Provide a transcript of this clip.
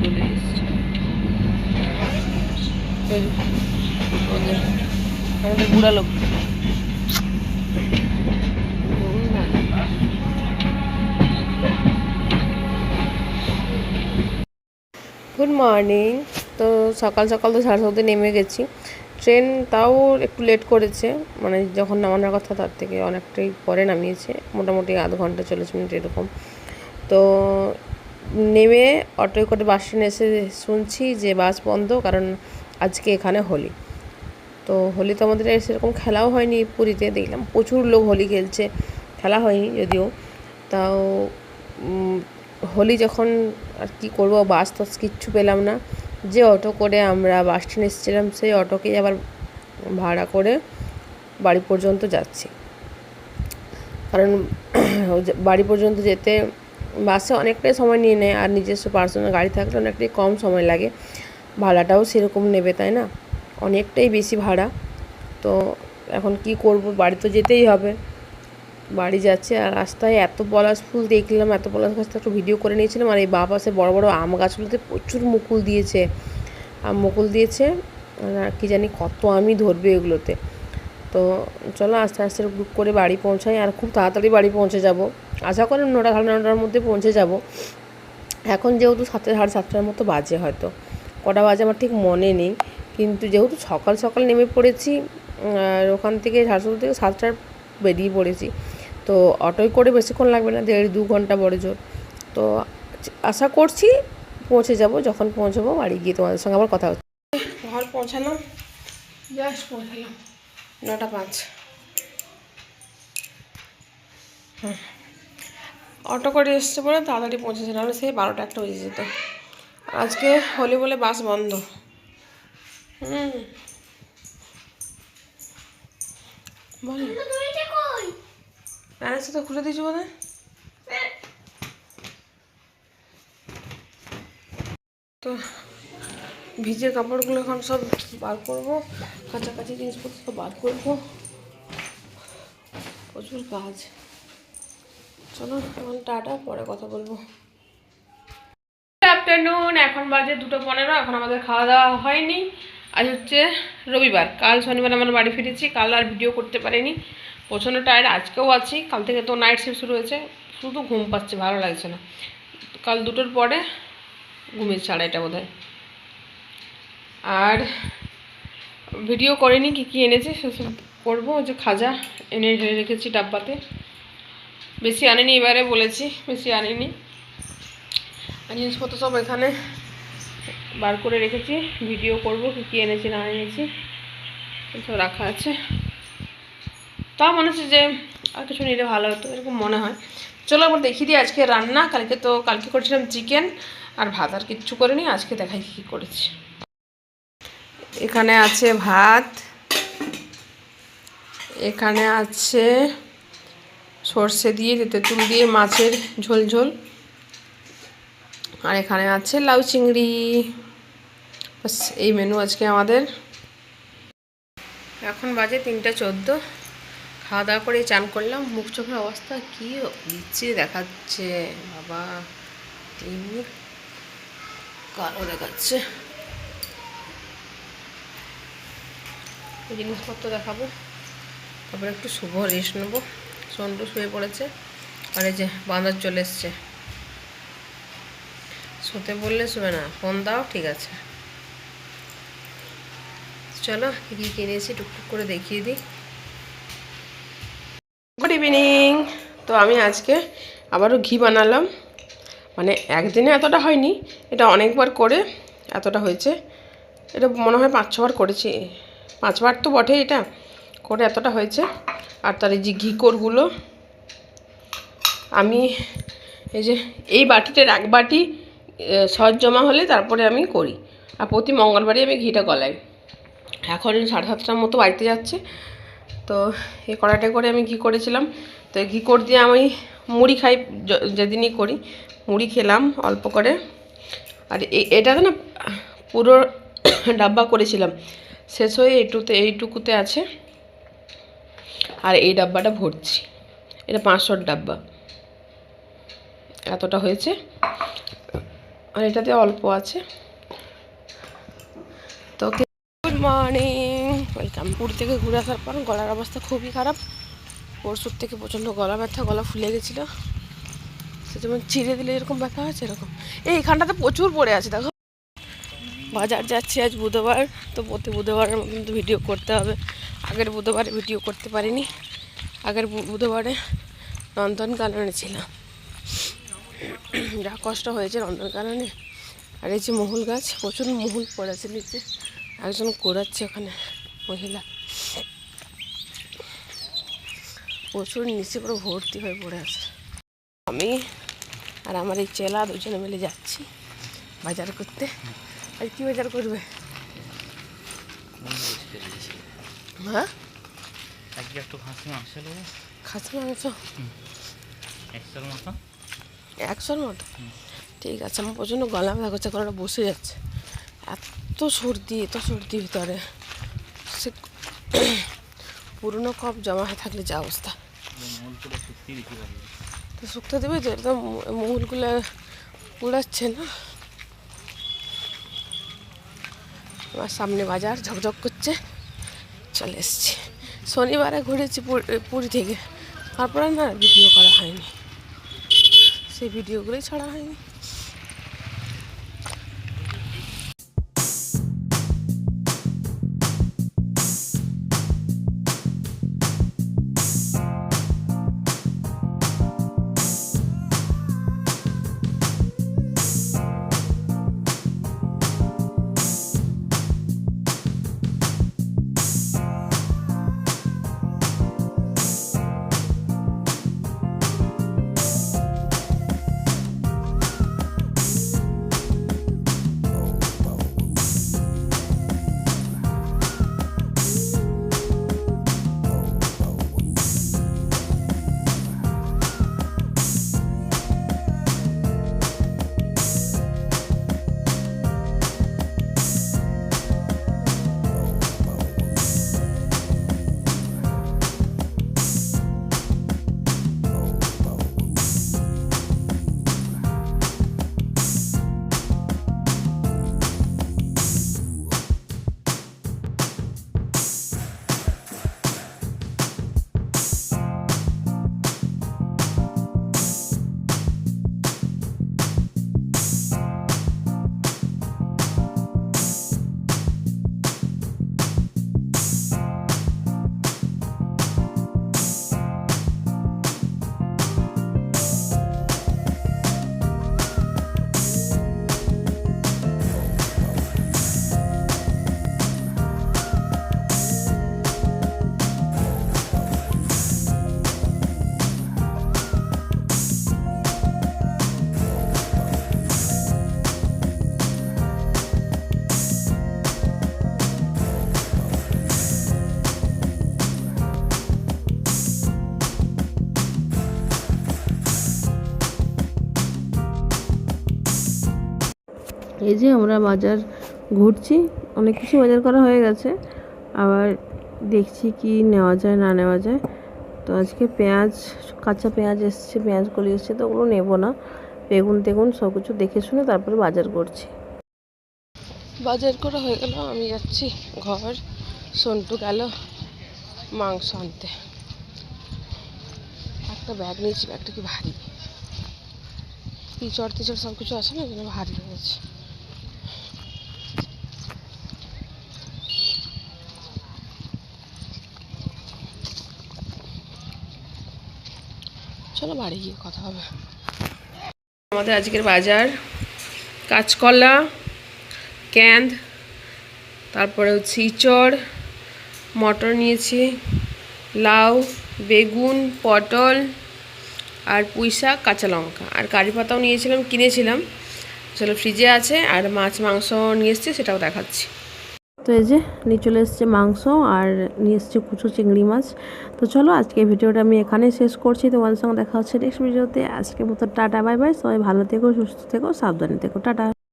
চলে এসছি আমাদের আমাদের বুড়া লোক। গুড মর্নিং তো সকাল সকাল তো সাড়ে সাতটায় নেমে গেছি। ট্রেন তাও একটু লেট করেছে। মানে যখন নামানোর কথা তার থেকে অনেকটাই পরে নামিয়েছে। মোটামুটি আধ ঘণ্টা চল্লিশ মিনিট এরকম। তো নেমে অটোয় করে বাস স্ট্যান্ডে এসে শুনছি যে বাস বন্ধ, কারণ আজকে এখানে হোলি। তো হোলি তো আমাদের সেরকম খেলাও হয়নি পুরীতে, দেখলাম প্রচুর লোক হোলি খেলছে, খেলা হয়নি যদিও। তাও হোলি যখন আর কি করব, বাস টাস কিচ্ছু পেলাম না। যে অটো করে আমরা বাস স্ট্যান্ড এসেছিলাম, সেই অটোকেই আবার ভাড়া করে বাড়ি পর্যন্ত যাচ্ছি। কারণ, বাড়ি পর্যন্ত যেতে বাসে অনেকটাই সময় নিয়ে নেয় আর নিজস্ব পার্সোনাল গাড়ি থাকলে অনেকটাই কম সময় লাগে। ভাড়াটাও সেরকম নেবে, তাই না? অনেকটাই বেশি ভাড়া। তো এখন কি করব? বাড়ি তো যেতেই হবে। বাড়ি যাচ্ছে আর রাস্তায় এত পলাশ ফুল দেখলাম, এত পলাশ গাছটা একটু ভিডিও করে নিয়েছিলাম আর এই বা পাশে বড় বড় আম গাছগুলোতে প্রচুর মুকুল দিয়েছে। আম মুকুল দিয়েছে, আর কি জানি কত আমই ধরবে এগুলোতে। তো চলো আস্তে আস্তে গ্রুপ করে বাড়ি পৌঁছাই আর খুব তাড়াতাড়ি বাড়ি পৌঁছে যাব। আশা করি নটা সাড়ে নটার মধ্যে পৌঁছে যাব। এখন যেহেতু সাতটা সাড়ে সাতটার মতো বাজে হয়তো। কটা বাজে আমার ঠিক মনে নেই। কিন্তু যেহেতু সকাল সকাল নেমে পড়েছি আর ওখান থেকে ঝাড়সুল থেকে সাতটার বেরিয়ে পড়েছি তো অটোয় করে বেশিক্ষণ লাগবে না দেড় দু ঘণ্টা বড় জোর। তো আশা করছি পৌঁছে যাব যখন পৌঁছবো বাড়ি গিয়ে তোমাদের সঙ্গে আবার কথা হচ্ছে। ঘর পৌঁছালাম। জাস্ট পৌঁছালাম। নটা পাঁচ। হুম। অটো করে এসছে বলে তাড়াতাড়ি পৌঁছেছে, নাহলে সেই বারোটা একটা বেজে যেত। আজকে হোলি বলে বাস বন্ধ। হুম। বল। প্যারেন্টস তো খুলে দিয়েছি বোধ তো ভিজে কাপড়গুলো এখন সব বার করব কাছাকাছি জিনিসপত্র সব বার করব। প্রচুর কাজ। চলো, এখন টাটা, পরে কথা বলব। আফটারনুন এখন বাজে দুটো পনেরো, এখন আমাদের খাওয়া দাওয়া হয়নি। আজ হচ্ছে রবিবার, কাল শনিবার আমরা বাড়ি ফিরেছি, কাল আর ভিডিও করতে পারিনি। প্রচণ্ড টায়ার্ড আজকেও আছি, কাল থেকে তো নাইট শিফট শুরু হয়েছে, শুধু ঘুম পাচ্ছে, ভালো লাগছে না। কাল দুটোর পরে ঘুমিয়েছে আড়াইটা বোধ হয় আর ভিডিও করিনি, কী কী এনেছে, সেসব করব যে খাজা এনে রেখেছি ডাব্বাতে। বেশি আনিনি, এবারে বলেছি বেশি আনিনি। আর জিনিসপত্র সব এখানে বার করে রেখেছি, ভিডিও করব কী কী এনেছি, না এনেছি সব রাখা আছে। তা মনে হচ্ছে যে আর কিছু নিলে ভালো হতো, এরকম মনে হয়। চলো আবার দেখিয়ে দিই আজকে রান্না, কালকে তো কালকে করেছিলাম চিকেন, আর ভাত আর কিচ্ছু করিনি, আজকে দেখাই কী কী করেছি। এখানে আছে ভাত, এখানে আছে সর্ষে দিয়ে, তেঁতুল দিয়ে, মাছের ঝোল ঝোল। আর এখানে আছে লাউ চিংড়ি। বাস, এই মেনু আজকে আমাদের। এখন বাজে তিনটা চোদ্দ। খাওয়া দাওয়া করে চান করলাম। মুখ চোখের অবস্থা কি বিচ্ছি দেখাচ্ছে। বাবা, এমনি কালো দেখাচ্ছে। জিনিসপত্র দেখাবো। তারপরে একটু শুভ রেস্ট নেব। সন্টু শুয়ে পড়েছে। আর এই যে বাঁদর চলে এসছে। শুতে বললে শুবে না। ফোন দাও, ঠিক আছে। চলো, কী কী কিনেছি টুকটুক করে দেখিয়ে দিই। গুড ইভিনিং তো আমি আজকে আবারও ঘি বানালাম। মানে একদিনে এতটা হয়নি, এটা অনেকবার করে এতটা হয়েছে। এটা মনে হয় পাঁচ ছবার করেছি। পাঁচবার তো বটে এটা। করে এতটা হয়েছে। আর তার এই যে ঘিকোরগুলো আমি এই যে এই বাটিটার এক বাটি আহ, সজ জমা হলে তারপরে আমি করি। আর প্রতি মঙ্গলবারই আমি ঘিটা গলাই। এখন সাড়ে সাতটার মতো বাড়িতে যাচ্ছে। তো এই কড়াটা করে আমি ঘি করেছিলাম। তো ঘি কর দিয়ে আমি মুড়ি খাই যেদিনই করি মুড়ি খেলাম অল্প করে। আর এ- এটাতে না পুরো ডাব্বা করেছিলাম। শেষ হয়ে এইটুতে এইটুকুতে আছে। আর এই ডাব্বাটা ভরছি। এটা পাঁচশোর ডাব্বা। এতটা হয়েছে। আর এটাতে অল্প আছে। তো গুড মর্নিং। ওয়েলকাম। পুরী থেকে ঘুরে আসার পর গলার অবস্থা খুবই খারাপ। পরশুর থেকে প্রচণ্ড গলা ব্যথা, গলা ফুলে গেছিল। সে যেমন চিড়ে দিলে এরকম ব্যথা হয়েছে এরকম এই এখানটাতে প্রচুর পড়ে আছে, দেখো। বাজার যাচ্ছি আজ বুধবার, তো প্রতি বুধবারের মতন তো ভিডিও করতে হবে। আগের বুধবারে ভিডিও করতে পারিনি। আগের বুধবারে নন্দনকাননে ছিলাম। যা কষ্ট হয়েছে নন্দনকাননে। আর এই যে মহুল গাছ, প্রচুর মহুল পড়েছে নিচে। একজন কোড়াচ্ছে ওখানে মহিলা। প্রচুর নিচে পুরো ভর্তি হয়ে পড়ে আছে। আমি আর আমার এই চেলা দুজনে মিলে যাচ্ছি বাজার করতে। আর কি বাজার করবে? হ্যাঁ আজকে একটু খাসি মাংস নেব। খাসি মাংস? একশোর মতো। একশোর মতো? ঠিক আছে আমার প্রচণ্ড গলা ব্যথা করছে গলাটা বসে যাচ্ছে। এত সর্দি এত সর্দি ভিতরে। সে পুরনো কপ জমা হয়ে থাকলে যা অবস্থা। তো শুক্তো দেবে তো একদম মহুলগুলো উড়াচ্ছে না? আমার সামনে বাজার ঝকঝক করছে। চলে এসছি। শনিবারে ঘুরেছি পুর- থেকে। তারপরে না ভিডিও করা হয়নি। সেই ভিডিওগুলোই ছাড়া হয়নি। এই যে আমরা বাজার ঘুরছি, অনেক কিছু বাজার করা হয়ে গেছে। আবার দেখছি কি নেওয়া যায়, না নেওয়া যায়। তো আজকে পেঁয়াজ, কাঁচা পেঁয়াজ এসছে, পেঁয়াজ কলি এসছে, তো ওগুলো নেব না। বেগুন তেগুন সব কিছু দেখে শুনে তারপরে বাজার করছি। বাজার করা হয়ে গেল, আমি যাচ্ছি ঘর। সন্টু গেল মাংস আনতে। একটা ব্যাগ নিয়েছি ব্যাগটা কি ভারী? টিচড় টিচড় সব কিছু আছে না যেন ভারী হয়ে চলো বাড়ি গিয়ে কথা হবে। আমাদের আজকের বাজার, কাঁচকলা, ক্যান্দ, তারপরে হচ্ছে ইচড়, মটর নিয়েছি, লাউ, বেগুন, পটল আর পুঁই শাক, কাঁচা লঙ্কা। আর কারি পাতাও নিয়েছিলাম, কিনেছিলাম। সেটা ফ্রিজে আছে, আর মাছ, মাংস নিয়ে এসেছি, সেটাও দেখাচ্ছি। তো এই যে নিয়ে চলে এসছে মাংস আর নিয়ে এসছে কুচু চিংড়ি মাছ। তো চলো আজকে ভিডিওটা আমি এখানে শেষ করছি। তোমাদের সঙ্গে দেখা হচ্ছে নেক্সট ভিডিওতে আজকে মতো টাটা বাই বাই সবাই ভালো থেকো, সুস্থ থেকো, সাবধানে থেকো। টাটা।